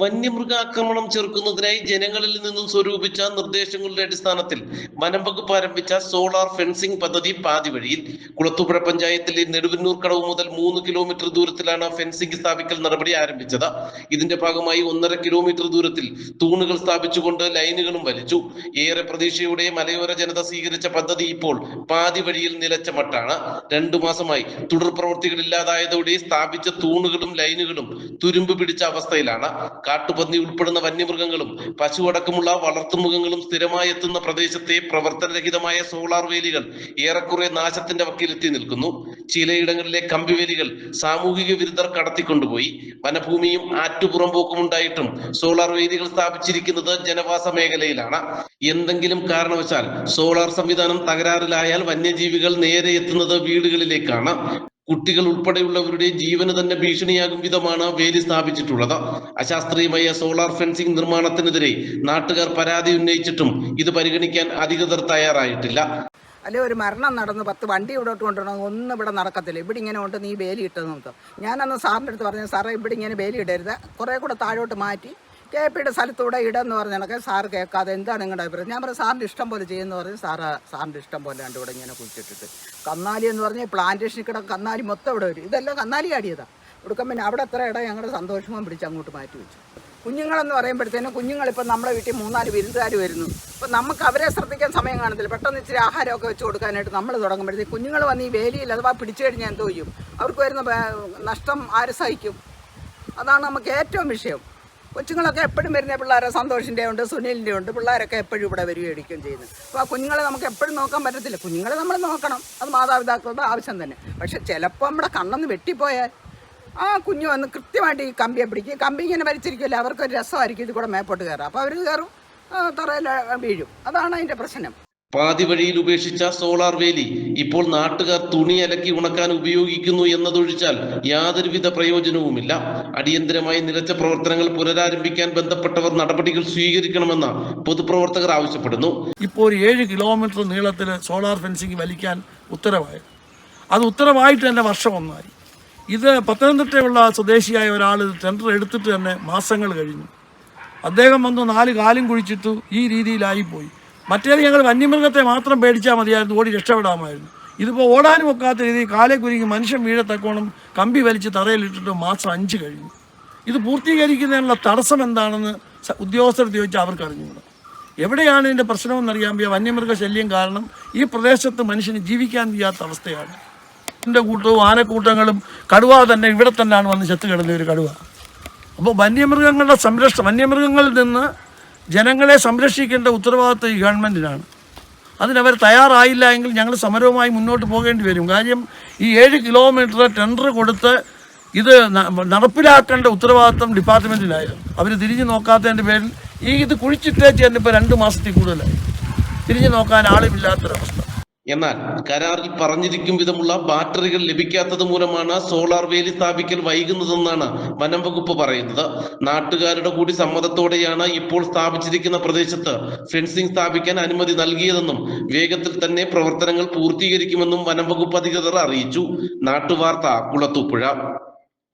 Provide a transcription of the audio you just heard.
വന്യമൃഗാക്രമണം ചെറുക്കുന്നതിനായി ജനങ്ങളിൽ നിന്നും സ്വരൂപിച്ച നിർദ്ദേശങ്ങളുടെ അടിസ്ഥാനത്തിൽ വനം വകുപ്പ് ആരംഭിച്ച സോളാർ ഫെൻസിംഗ് പദ്ധതി പാതി വഴിയിൽ കുളത്തൂപ്പുഴ പഞ്ചായത്തിലെ നെടുവന്നൂർ കടവ് മുതൽ മൂന്ന് കിലോമീറ്റർ ദൂരത്തിലാണ് ഫെൻസിംഗ് സ്ഥാപിക്കൽ നടപടി ആരംഭിച്ചത്. ഇതിന്റെ ഭാഗമായി ഒന്നര കിലോമീറ്റർ ദൂരത്തിൽ തൂണുകൾ സ്ഥാപിച്ചുകൊണ്ട് ലൈനുകളും വലിച്ചു. ഏറെ പ്രതീക്ഷയോടെ മലയോര ജനത സ്വീകരിച്ച പദ്ധതി ഇപ്പോൾ പാതി വഴിയിൽ നിലച്ച മട്ടാണ്. രണ്ടു മാസമായി തുടർ പ്രവൃത്തികളില്ലാതായതോടെ സ്ഥാപിച്ച തൂണുകളും ലൈനുകളും തുരുമ്പ് പിടിച്ച അവസ്ഥയിലാണ്. കാട്ടുപന്നി ഉൾപ്പെടുന്ന വന്യമൃഗങ്ങളും പശു അടക്കമുള്ള വളർത്തുമൃഗങ്ങളും സ്ഥിരമായി എത്തുന്ന പ്രദേശത്തെ പ്രവർത്തനരഹിതമായ സോളാർ വേലികൾ ഏറെക്കുറെ നാശത്തിന്റെ വക്കിലെത്തി നിൽക്കുന്നു. ചിലയിടങ്ങളിലെ കമ്പിവേലികൾ സാമൂഹിക വിരുദ്ധർ കടത്തിക്കൊണ്ടുപോയി. വനഭൂമിയും ആറ്റുപുറമ്പോക്കും ഉണ്ടായിട്ടും സോളാർ വേലികൾ സ്ഥാപിച്ചിരിക്കുന്നത് ജനവാസ മേഖലയിലാണ്. എന്തെങ്കിലും കാരണവശാൽ സോളാർ സംവിധാനം തകരാറിലായാൽ വന്യജീവികൾ നേരെ എത്തുന്നത് വീടുകളിലേക്കാണ്. കുട്ടികൾ ഉൾപ്പെടെയുള്ളവരുടെ ജീവന് തന്നെ ഭീഷണിയാകും വിധമാണ് വേലി സ്ഥാപിച്ചിട്ടുള്ളത്. അശാസ്ത്രീയമായ സോളാർ ഫെൻസിംഗ് നിർമ്മാണത്തിനെതിരെ നാട്ടുകാർ പരാതി ഉന്നയിച്ചിട്ടും ഇത് പരിഗണിക്കാൻ അധികൃതർ തയ്യാറായിട്ടില്ല. അല്ലെ ഒരു മരണം നടന്ന് പത്ത് വണ്ടി ഇവിടോട്ട് കൊണ്ടുവരണം ഒന്നും ഇവിടെ നടക്കത്തില്ല. ഇവിടെ ഇങ്ങനെ കൊണ്ട് നീ വേലി ഇട്ടത് നോക്കാം ഞാനന്ന് സാറിന്റെ അടുത്ത് പറഞ്ഞു സാറേ ഇവിടെ ഇങ്ങനെ വേലി ഇടരുത്. കുറേ കൂടെ താഴോട്ട് മാറ്റി കെ പിയുടെ സ്ഥലത്തൂടെ ഇടെന്ന് പറഞ്ഞ കണക്ക് സാറ് കേൾക്കാതെ എന്താണ് നിങ്ങളുടെ അഭിപ്രായം? ഞാൻ പറഞ്ഞു സാറിന്റെ ഇഷ്ടം പോലെ ചെയ്യുമെന്ന് പറഞ്ഞ് സാറ് സാറിന്റെ ഇഷ്ടം പോലെ രണ്ട് ഇവിടെ ഇങ്ങനെ കുഴിച്ചിട്ടിട്ട്. കന്നാലി എന്ന് പറഞ്ഞാൽ പ്ലാന്റേഷനിൽ കിടക്കുന്ന കന്നാലി മൊത്തം ഇവിടെ വരും. ഇതെല്ലാം കന്നാലി ആടിയതാണ് കൊടുക്കാൻ പിന്നെ അവിടെ എത്ര ഇടം ഞങ്ങളുടെ സന്തോഷവും പിടിച്ച് അങ്ങോട്ട് മാറ്റി വെച്ചു. കുഞ്ഞുങ്ങളെന്ന് പറയുമ്പോഴത്തേനും കുഞ്ഞുങ്ങളിപ്പോൾ നമ്മുടെ വീട്ടിൽ മൂന്നാൽ വിരുന്നുകാർ വരുന്നു. അപ്പോൾ നമുക്ക് അവരെ ശ്രദ്ധിക്കാൻ സമയം കാണത്തില്ല. പെട്ടെന്ന് ഇച്ചിരി ആഹാരമൊക്കെ വെച്ച് കൊടുക്കാനായിട്ട് നമ്മൾ തുടങ്ങുമ്പോഴത്തേക്ക് കുഞ്ഞുങ്ങൾ വന്ന് ഈ വേലിയിൽ അഥവാ പിടിച്ചു കഴിഞ്ഞാൽ എന്തോ ചെയ്യും. അവർക്ക് വരുന്ന നഷ്ടം ആര് സഹിക്കും? അതാണ് നമുക്ക് ഏറ്റവും വിഷയം. കൊച്ചുങ്ങളൊക്കെ എപ്പോഴും വരുന്ന പിള്ളേരെ സന്തോഷിന്റെ ഉണ്ട് സുനിലിന്റെ ഉണ്ട്. പിള്ളേരൊക്കെ എപ്പോഴും ഇവിടെ വരികയും ചെയ്യുന്നു. അപ്പോൾ ആ കുഞ്ഞുങ്ങളെ നമുക്ക് എപ്പോഴും നോക്കാൻ പറ്റത്തില്ല. കുഞ്ഞുങ്ങളെ നമ്മൾ നോക്കണം. അത് മാതാപിതാക്കളുടെ ആവശ്യം തന്നെ. പക്ഷെ ചിലപ്പോൾ നമ്മുടെ കണ്ണൊന്ന് വെട്ടിപ്പോയാൽ ആ കുഞ്ഞു വന്ന് കൃത്യമായിട്ട് ഈ കമ്പിയെ പിടിക്കും. കമ്പി ഇങ്ങനെ വരച്ചിരിക്കുമല്ലോ അവർക്കൊരു രസമായിരിക്കും ഇത് കൂടെ മേപ്പോട്ട് കയറാം അപ്പോൾ അവർ കയറും തറയിൽ വീഴും. അതാണ് അതിന്റെ പ്രശ്നം. പാതി വഴിയിൽ ഉപേക്ഷിച്ച സോളാർ വേലി ഇപ്പോൾ നാട്ടുകാർ തുണി അലക്കി ഉണക്കാൻ ഉപയോഗിക്കുന്നു എന്നതൊഴിച്ചാൽ യാതൊരുവിധ പ്രയോജനവുമില്ല. അടിയന്തരമായി നിലച്ച പ്രവർത്തനങ്ങൾ പുനരാരംഭിക്കാൻ ബന്ധപ്പെട്ടവർ നടപടികൾ സ്വീകരിക്കണമെന്ന് പൊതുപ്രവർത്തകർ ആവശ്യപ്പെടുന്നു. ഇപ്പോൾ ഒരു ഏഴ് കിലോമീറ്റർ നീളത്തിൽ സോളാർ ഫെൻസിംഗ് വലിക്കാൻ ഉത്തരവായി. അത് ഉത്തരവായിട്ട് തന്നെ വർഷം ഒന്നായി. ഇത് പത്തനംതിട്ടയുള്ള സ്വദേശിയായ ഒരാൾ ടെൻഡർ എടുത്തിട്ട് തന്നെ മാസങ്ങൾ കഴിഞ്ഞു. അദ്ദേഹം വന്ന് നാല് കാലും കുഴിച്ചിട്ടു. ഈ രീതിയിലായിപ്പോയി മറ്റേത് ഞങ്ങൾ വന്യമൃഗത്തെ മാത്രം പേടിച്ചാൽ മതിയായിരുന്നു. ഓടി രക്ഷപ്പെടാമായിരുന്നു. ഇതിപ്പോൾ ഓടാനും ഒക്കാത്ത രീതിയിൽ കാലെ കുരുങ്ങി മനുഷ്യൻ വീഴത്തക്കോണം കമ്പി വലിച്ച് തറയിലിട്ടിട്ട് മാസം അഞ്ച് കഴിഞ്ഞു. ഇത് പൂർത്തീകരിക്കുന്നതിനുള്ള തടസ്സം എന്താണെന്ന് ഉദ്യോഗസ്ഥർ ചോദിച്ചാൽ അവർക്ക് അറിഞ്ഞുകൂടാ എവിടെയാണ് ഇതിന്റെ പ്രശ്നമെന്നറിയാൻ വയ്യ. വന്യമൃഗ ശല്യം കാരണം ഈ പ്രദേശത്ത് മനുഷ്യന് ജീവിക്കാൻ വയ്യാത്ത അവസ്ഥയാണ്. ഇതിന്റെ കൂട്ടവും ആനക്കൂട്ടങ്ങളും കടുവ തന്നെ ഇവിടെ തന്നെയാണ് വന്ന് ചത്തുകിടുന്ന ഒരു കടുവ. അപ്പോൾ വന്യമൃഗങ്ങളുടെ സംരക്ഷണം വന്യമൃഗങ്ങളിൽ നിന്ന് ജനങ്ങളെ സംരക്ഷിക്കേണ്ട ഉത്തരവാദിത്വം ഈ ഗവൺമെന്റിനാണ് അതിനവർ തയ്യാറായില്ല എങ്കിൽ ഞങ്ങൾ സമരവുമായി മുന്നോട്ട് പോകേണ്ടി വരും. കാര്യം ഈ ഏഴ് കിലോമീറ്റർ ടെൻഡർ കൊടുത്ത് ഇത് നടപ്പിലാക്കേണ്ട ഉത്തരവാദിത്വം ഡിപ്പാർട്ട്മെന്റിലായിരുന്നു അവർ തിരിഞ്ഞു നോക്കാത്തതിന്റെ പേരിൽ ഈ ഇത് കുഴിച്ചിട്ടേച്ച് തന്നെ രണ്ട് മാസത്തിൽ കൂടുതലായി. തിരിഞ്ഞു നോക്കാൻ ആളുമില്ലാത്തൊരവസ്ഥ. എന്നാൽ കരാറിൽ പറഞ്ഞിരിക്കും വിധമുള്ള ബാറ്ററികൾ ലഭിക്കാത്തത് മൂലമാണ് സോളാർ വേലി സ്ഥാപിക്കൽ വൈകുന്നതെന്നാണ് വനം വകുപ്പ് പറയുന്നത്. നാട്ടുകാരുടെ കൂടി സമ്മതത്തോടെയാണ് ഇപ്പോൾ സ്ഥാപിച്ചിരിക്കുന്ന പ്രദേശത്ത് ഫെൻസിംഗ് സ്ഥാപിക്കാൻ അനുമതി നൽകിയതെന്നും വേഗത്തിൽ തന്നെ പ്രവർത്തനങ്ങൾ പൂർത്തീകരിക്കുമെന്നും വനം വകുപ്പ് അധികൃതർ അറിയിച്ചു. നാട്ടുവാർത്ത കുളത്തൂപ്പുഴ.